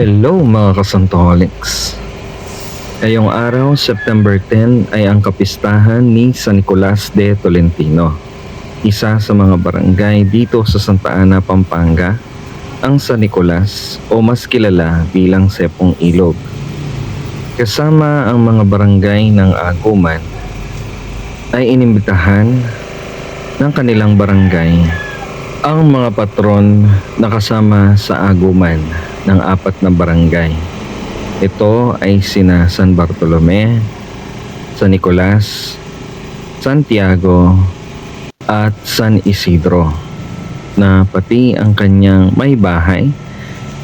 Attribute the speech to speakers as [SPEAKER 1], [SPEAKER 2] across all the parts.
[SPEAKER 1] Hello mga kasantolics! Ngayong araw, September 10 ay ang kapistahan ni San Nicolas de Tolentino. Isa sa mga barangay dito sa Santa Ana, Pampanga, ang San Nicolas o mas kilala bilang Sepong Ilog. Kasama ang mga barangay ng Aguman ay inimbitahan ng kanilang barangay ang mga patron na kasama sa Aguman ng apat na barangay. Ito ay sina San Bartolome, San Nicolas, Santiago, at San Isidro na pati ang kanyang may bahay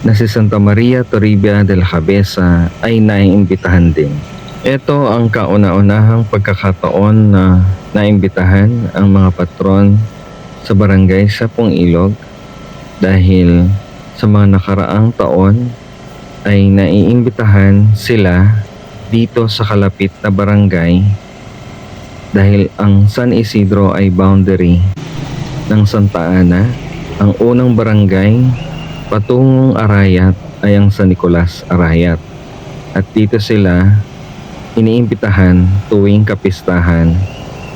[SPEAKER 1] na si Santa Maria Toribia de la Cabeza ay naiimbitahan din. Ito ang kauna-unahang pagkakataon na naimbitahan ang mga patron sa barangay sa Pong Ilog dahil sa mga nakaraang taon ay naiimbitahan sila dito sa kalapit na barangay dahil ang San Isidro ay boundary ng Santa Ana. Ang unang barangay patungong Arayat ay ang San Nicolas Arayat. At dito sila iniimbitahan tuwing kapistahan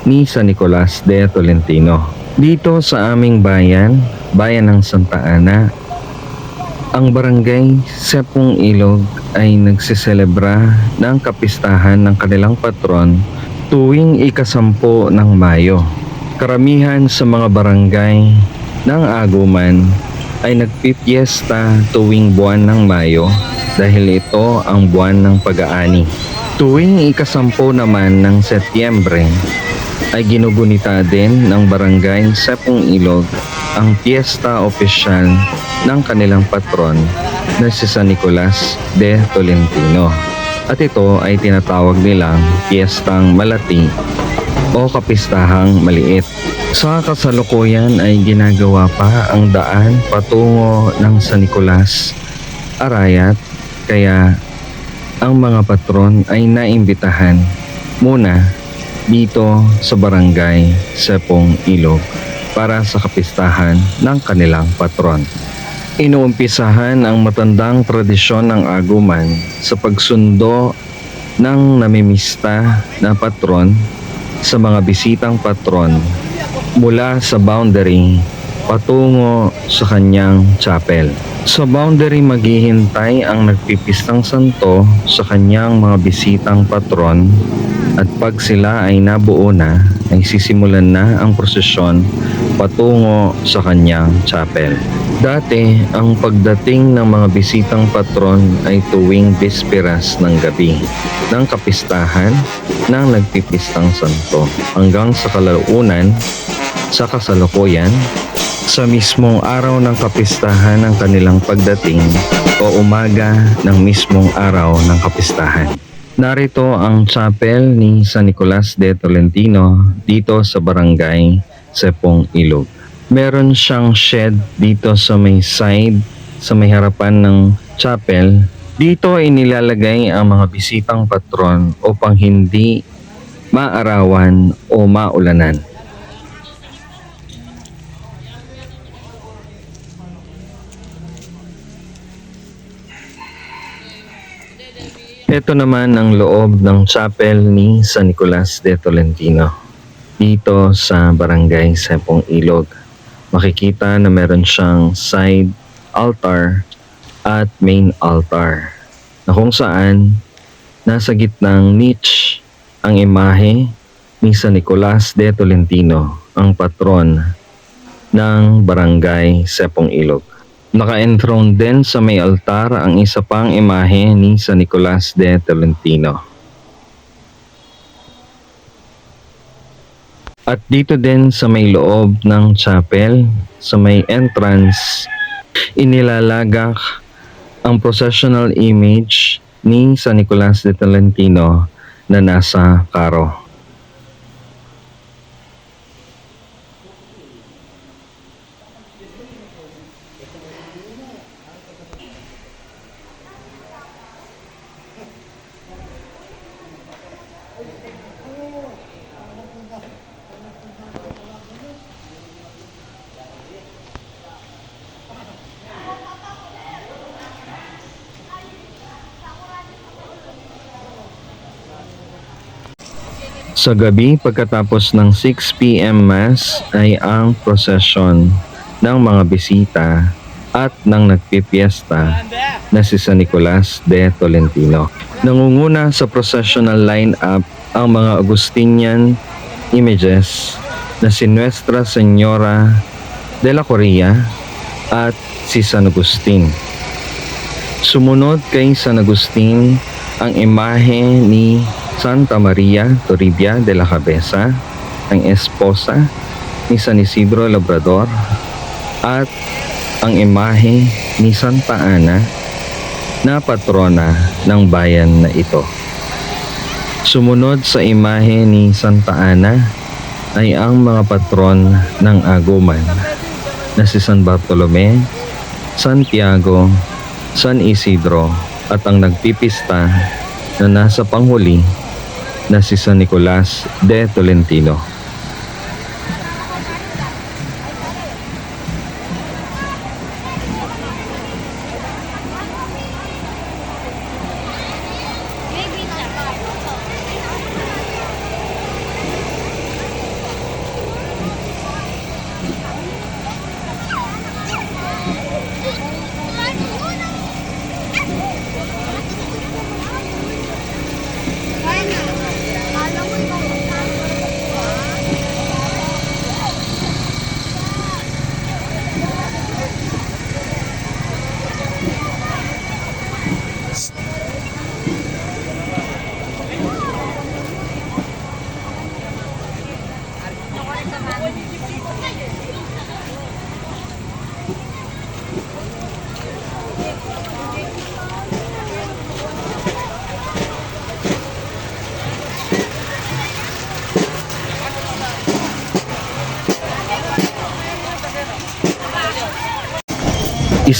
[SPEAKER 1] ni San Nicolas de Tolentino. Dito sa aming bayan, bayan ng Santa Ana, ang barangay Sepong Ilog ay nagsiselebra ng kapistahan ng kanilang patron tuwing ikasampo ng Mayo. Karamihan sa mga barangay ng Aguman ay nagpipiesta tuwing buwan ng Mayo dahil ito ang buwan ng pag-aani. Tuwing ikasampo naman ng Setyembre ay ginugunita din ng barangay Sepong Ilog ang piyesta opisyal ng kanilang patron na si San Nicolas de Tolentino. At ito ay tinatawag nilang piyestang malati o kapistahang maliit. Sa kasalukuyan ay ginagawa pa ang daan patungo ng San Nicolas Arayat kaya ang mga patron ay naimbitahan muna dito sa barangay Sepong Ilog para sa kapistahan ng kanilang patron. Inuumpisahan ang matandang tradisyon ng aguman sa pagsundo ng namimista na patron sa mga bisitang patron mula sa boundary patungo sa kanyang chapel. Sa boundary maghihintay ang nagpipistang santo sa kanyang mga bisitang patron at pag sila ay nabuo na, ay sisimulan na ang prosesyon patungo sa kanyang chapel. Dati, ang pagdating ng mga bisitang patron ay tuwing bisperas ng gabi ng kapistahan ng nagpipistang santo hanggang sa kalaunan sa kasalukuyan sa mismong araw ng kapistahan ng kanilang pagdating o umaga ng mismong araw ng kapistahan. Narito ang chapel ni San Nicolas de Tolentino dito sa barangay Sepong Ilog. Meron siyang shed dito sa may side, sa may harapan ng chapel. Dito inilalagay ang mga bisitang patron upang hindi maarawan o maulanan. Ito naman ang loob ng chapel ni San Nicolas de Tolentino dito sa barangay Sepong Ilog. Makikita na meron siyang side altar at main altar na kung saan nasa gitnang niche ang imahe ni San Nicolas de Tolentino, ang patron ng barangay Sepong Ilog. Naka-enthroned din sa may altar ang isa pang imahe ni San Nicolas de Tolentino. At dito din sa may loob ng chapel, sa may entrance, inilalagak ang processional image ni San Nicolas de Tolentino na nasa karo. Sa gabi pagkatapos ng 6pm Mass ay ang prosesyon ng mga bisita at ng nagpipiesta na si San Nicolas de Tolentino. Nangunguna sa processional lineup ang mga Augustinian images na si Nuestra Señora de la Correa at si San Agustin. Sumunod kay San Agustin ang imahe ni Santa Maria Toribia de la Cabeza, ang esposa ni San Isidro Labrador at ang imahe ni Santa Ana na patrona ng bayan na ito. Sumunod sa imahe ni Santa Ana ay ang mga patron ng Aguman na si San Bartolome, Santiago, San Isidro at ang nagpipista na nasa panghuli na si San Nicolas de Tolentino.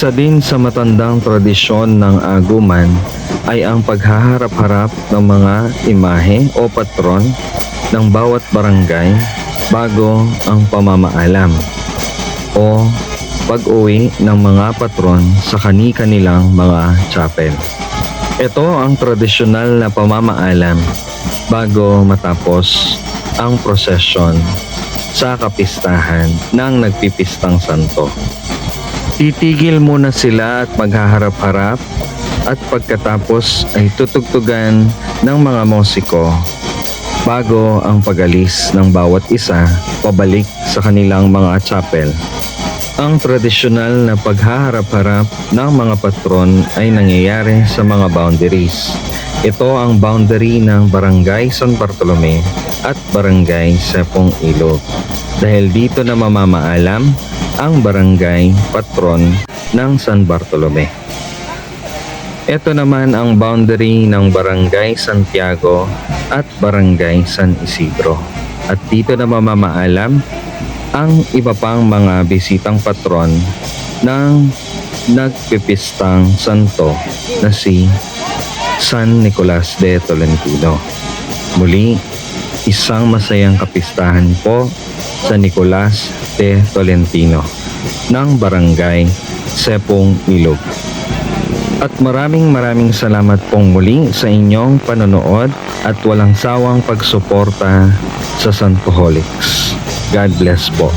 [SPEAKER 1] Isa din sa matandang tradisyon ng aguman ay ang paghaharap-harap ng mga imahe o patron ng bawat barangay bago ang pamamaalam o pag-uwi ng mga patron sa kani-kanilang mga chapel. Ito ang tradisyonal na pamamaalam bago matapos ang prosesyon sa kapistahan ng nagpipistang santo. Titigil muna sila at maghaharap-harap at pagkatapos ay tutugtugan ng mga musiko bago ang pagalis ng bawat isa pabalik sa kanilang mga chapel. Ang tradisyonal na paghaharap-harap ng mga patron ay nangyayari sa mga boundaries. Ito ang boundary ng Barangay San Bartolome at Barangay Sepong Ilog. Dahil dito na mamamaalam ang barangay patron ng San Bartolome. Ito naman ang boundary ng Barangay Santiago at Barangay San Isidro. At dito na mamamaalam ang iba pang mga bisitang patron ng nagpipistang santo na si San Nicolas de Tolentino. Muli, isang masayang kapistahan po sa Nicolas de Tolentino ng Barangay Sepong Ilog. At maraming maraming salamat pong muli sa inyong panonood at walang sawang pagsuporta sa Santoholics. God bless po.